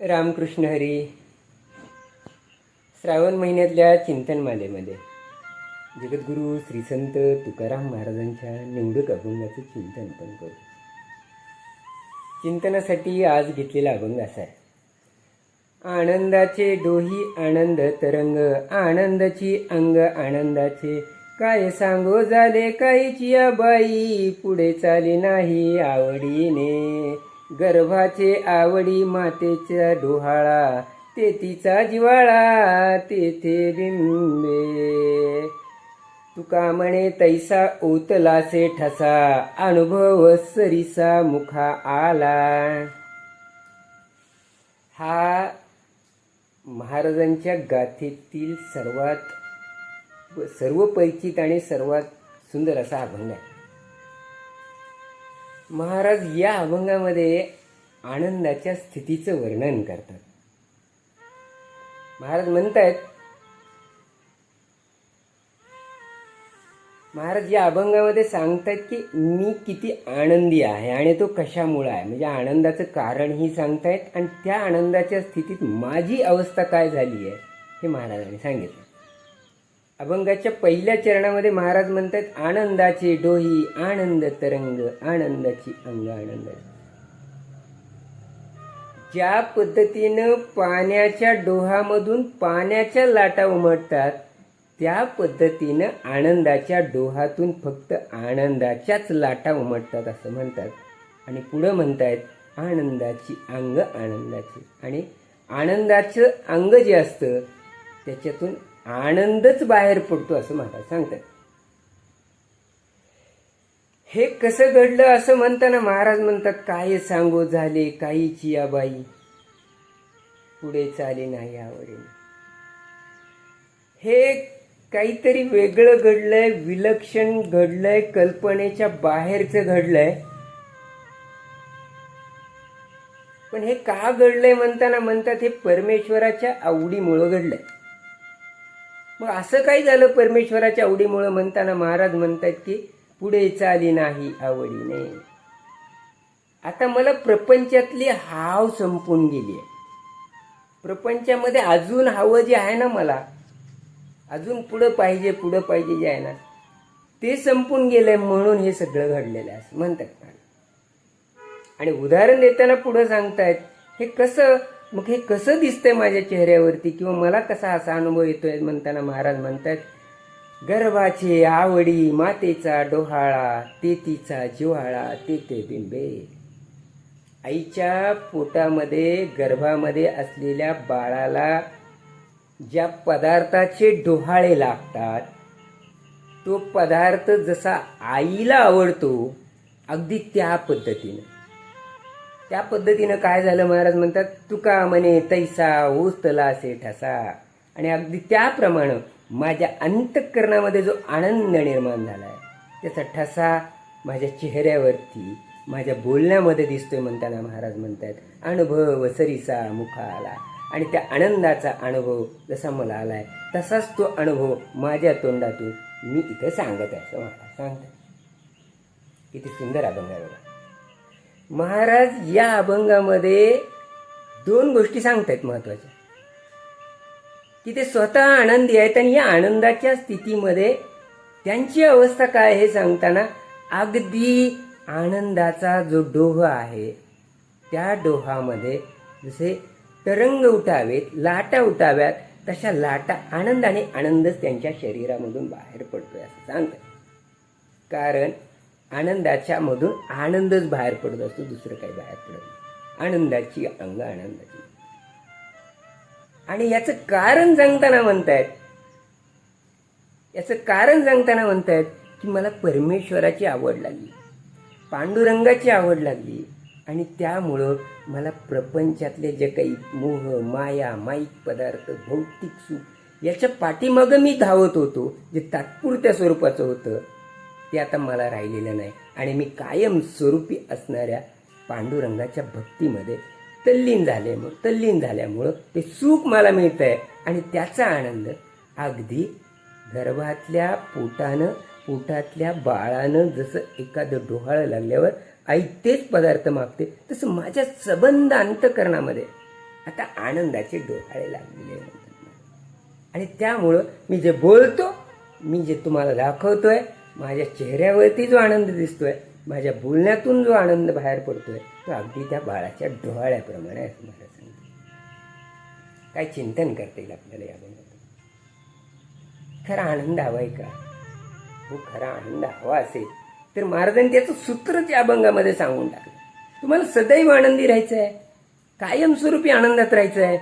रामकृष्ण हरी. श्रावण महिन्यातल्या चिंतनमालेमध्ये जगद्गुरू श्री संत तुकाराम महाराजांच्या निवडक अभंगाचं चिंतन पण करू. चिंतनासाठी आज घेतलेला अभंग असा आहे. आनंदाचे डोही आनंद तरंग आनंदाची अंग आनंदाचे. काय सांगो झाले काहीची या बाई पुढे चाले नाही आवडीने. गर्भाचे आवडी मातेचा डोहाळा तेथीचा जिवाळा तेथे बिंबे. तुका म्हणे तैसा ओतलासे ठसा अनुभव सरीसा मुखा आला. हा महाराजांच्या गाथेतील सर्वात सर्व परिचित आणि सर्वात सुंदर असा अभंग आहे. महाराज या अभंगामध्ये आनंदाच्या स्थितीचं वर्णन करतात. महाराज म्हणतायत महाराज या अभंगामध्ये सांगतायत की मी किती आनंदी आहे आणि तो कशामुळे आहे? म्हणजे आनंदाचं कारणही सांगतायत आणि त्या आनंदाच्या स्थितीत माझी अवस्था काय झाली आहे हे महाराजांनी सांगितलं. अभंगाच्या पहिल्या चरणामध्ये महाराज म्हणतात आनंदाची डोही आनंद तरंग आनंदाची अंग आनंदाची ज्या पद्धतीनं पाण्याच्या डोहामधून पाण्याच्या लाटा उमटतात त्या पद्धतीनं आनंदाच्या डोहातून फक्त आनंदाच्याच लाटा उमटतात असं म्हणतात. आणि पुढं म्हणतायत आनंदाची अंग आनंदाची. आणि आनंदाचं अंग जे असतं त्याच्यातून आनंदच बाहेर पडतो असं महाराज सांगतात. हे कसं घडलं असं म्हणताना महाराज म्हणतात काय सांगो झाले काही चियाबाई बाई पुढे चाले नाही आवडीने. हे काहीतरी वेगळं घडलंय विलक्षण घडलंय कल्पनेच्या बाहेरचं घडलंय. पण हे का घडलंय म्हणताना म्हणतात हे परमेश्वराच्या आवडीमुळं घडलंय. मग असं काही झालं परमेश्वराच्या आवडीमुळं? म्हणताना महाराज म्हणतात की पुढे चाली नाही आवडीने. आता मला प्रपंचातली हाव संपून गेली आहे. प्रपंचामध्ये अजून हवं जे आहे ना मला अजून पुढं पाहिजे पुढं पाहिजे जे आहे ना ते संपून गेलंय म्हणून हे सगळं घडलेलं आहे म्हणतात आणि उदाहरण देताना पुढं सांगतायत हे कसं मग हे कसं दिसतंय माझ्या चेहऱ्यावरती? किंवा मला कसा असा अनुभव येतोय? म्हणताना महाराज म्हणतात गर्भाचे आवडी मातेचा डोहाळा तेतीचा जिव्हाळा तेथे बिंबे. आईच्या पोटामध्ये गर्भामध्ये असलेल्या बाळाला ज्या पदार्थाचे डोहाळे लागतात तो पदार्थ जसा आईला आवडतो अगदी त्या पद्धतीनं. त्या पद्धतीनं काय झालं महाराज म्हणतात तुका म्हणे तैसा ओस्तला असे. ठसा आणि अगदी त्याप्रमाणे माझ्या अंतःकरणामध्ये जो आनंद निर्माण झाला आहे त्याचा ठसा माझ्या चेहऱ्यावरती माझ्या बोलण्यामध्ये दिसतोय म्हणताना महाराज म्हणतात अनुभव सरीसा मुखा आला आणि त्या आनंदाचा अनुभव जसा मला आलाय तसाच तो अनुभव माझ्या तोंडातून मी इथं सांगत आहे असं महाराज सांगतात. किती सुंदर अभंग आहे बघा. महाराज या अभंगामध्ये दोन गोष्टी सांगतायत महत्त्वाच्या की ते स्वतः आनंदी आहेत आणि या आनंदाच्या स्थितीमध्ये त्यांची अवस्था काय हे सांगताना अगदी आनंदाचा जो डोह आहे त्या डोहामध्ये जसे तरंग उठावेत लाटा उठाव्यात तशा लाटा आनंद आणि आनंदच त्यांच्या शरीरामधून बाहेर पडतोय असं सांगतात. कारण आनंदाच्या मधून आनंदच बाहेर पडत असतो दुसरं काही बाहेर पडत नाही. आनंदाची अंग आनंदाची. आणि याचं कारण सांगताना म्हणतायत याचं कारण सांगताना म्हणतायत की मला परमेश्वराची आवड लागली पांडुरंगाची आवड लागली आणि त्यामुळं मला प्रपंचातले जे काही मोह माया माईक पदार्थ भौतिक सुख याच्या पाठीमागं मी धावत होतो जे तात्पुरत्या स्वरूपाचं होतं. ते आता मला राहिलेलं नाही. आणि मी कायम स्वरूपी असणाऱ्या पांडुरंगाच्या भक्तीमध्ये तल्लीन झाले तल्लीन झाल्यामुळं ते सुख मला मिळतं आहे आणि त्याचा आनंद अगदी गर्भातल्या पोटानं पोटातल्या बाळानं जसं एखादं डोहाळं लागल्यावर आई तेच पदार्थ मागते तसं माझ्या सबंध अंतकरणामध्ये आता आनंदाचे डोहाळे लागलेले आणि त्यामुळं मी जे बोलतो मी जे तुम्हाला दाखवतोय माझ्या चेहऱ्यावरती जो आनंद दिसतोय माझ्या बोलण्यातून जो आनंद बाहेर पडतोय तो अगदी त्या बाळाच्या डोहाळ्याप्रमाणे असं मला सांगतो काय चिंतन करता येईल आपल्याला याबाबत खरा आनंद हवाय का? हो खरा आनंद हवा असेल तर महाराजांनी त्याचं सूत्रच या अभंगामध्ये सांगून टाकलं. तुम्हाला सदैव आनंदी राहायचं आहे कायमस्वरूपी आनंदात राहायचं आहे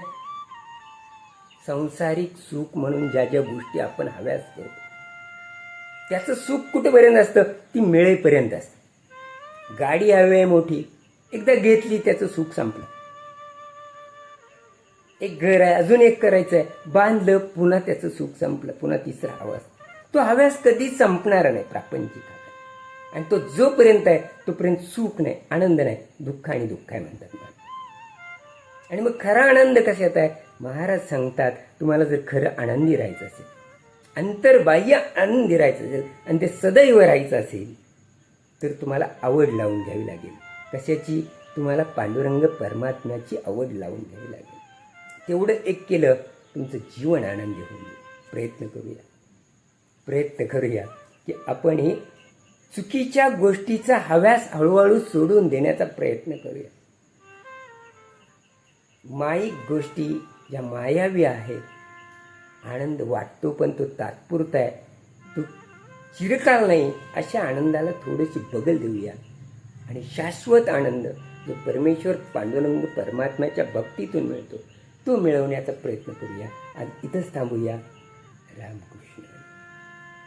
संसारिक सुख म्हणून ज्या ज्या गोष्टी आपण हव्या करतो त्याचं सुख कुठेपर्यंत असतं? ती मिळेपर्यंत असतं. गाडी हवी आहे मोठी. एकदा घेतली त्याचं सुख संपलं. एक घर आहे अजून एक करायचं आहे बांधलं पुन्हा त्याचं सुख संपलं. पुन्हा तिसरा हवास तो हव्यास कधीच संपणार नाही प्रापंचिक आणि तो जोपर्यंत आहे तोपर्यंत सुख नाही आनंद नाही. दुःख आणि दुःख आहे म्हणतात आणि मग खरा आनंद कशात आहे? महाराज सांगतात तुम्हाला जर खरं आनंदी राहायचं असेल अंतर्बाह्य आनंदी राहायचं असेल आणि ते सदैव राहायचं असेल तर तुम्हाला आवड लावून घ्यावी लागेल. कशाची? तुम्हाला पांडुरंग परमात्म्याची आवड लावून घ्यावी लागेल. तेवढं एक केलं तुमचं जीवन आनंदी होईल प्रयत्न करूया. प्रयत्न करूया की आपण हे चुकीच्या गोष्टीचा हव्यास हळूहळू सोडून देण्याचा प्रयत्न करूया. माईक गोष्टी ज्या मायावी आहेत आनंद वाटतो पण तो तात्पुरता आहे. तो चिरकाल नाही अशा आनंदाला थोडीशी बगल देऊया. आणि शाश्वत आनंद जो परमेश्वर पांडुरंग परमात्म्याच्या भक्तीतून मिळतो तो मिळवण्याचा प्रयत्न करूया. आज इथंच थांबूया. राम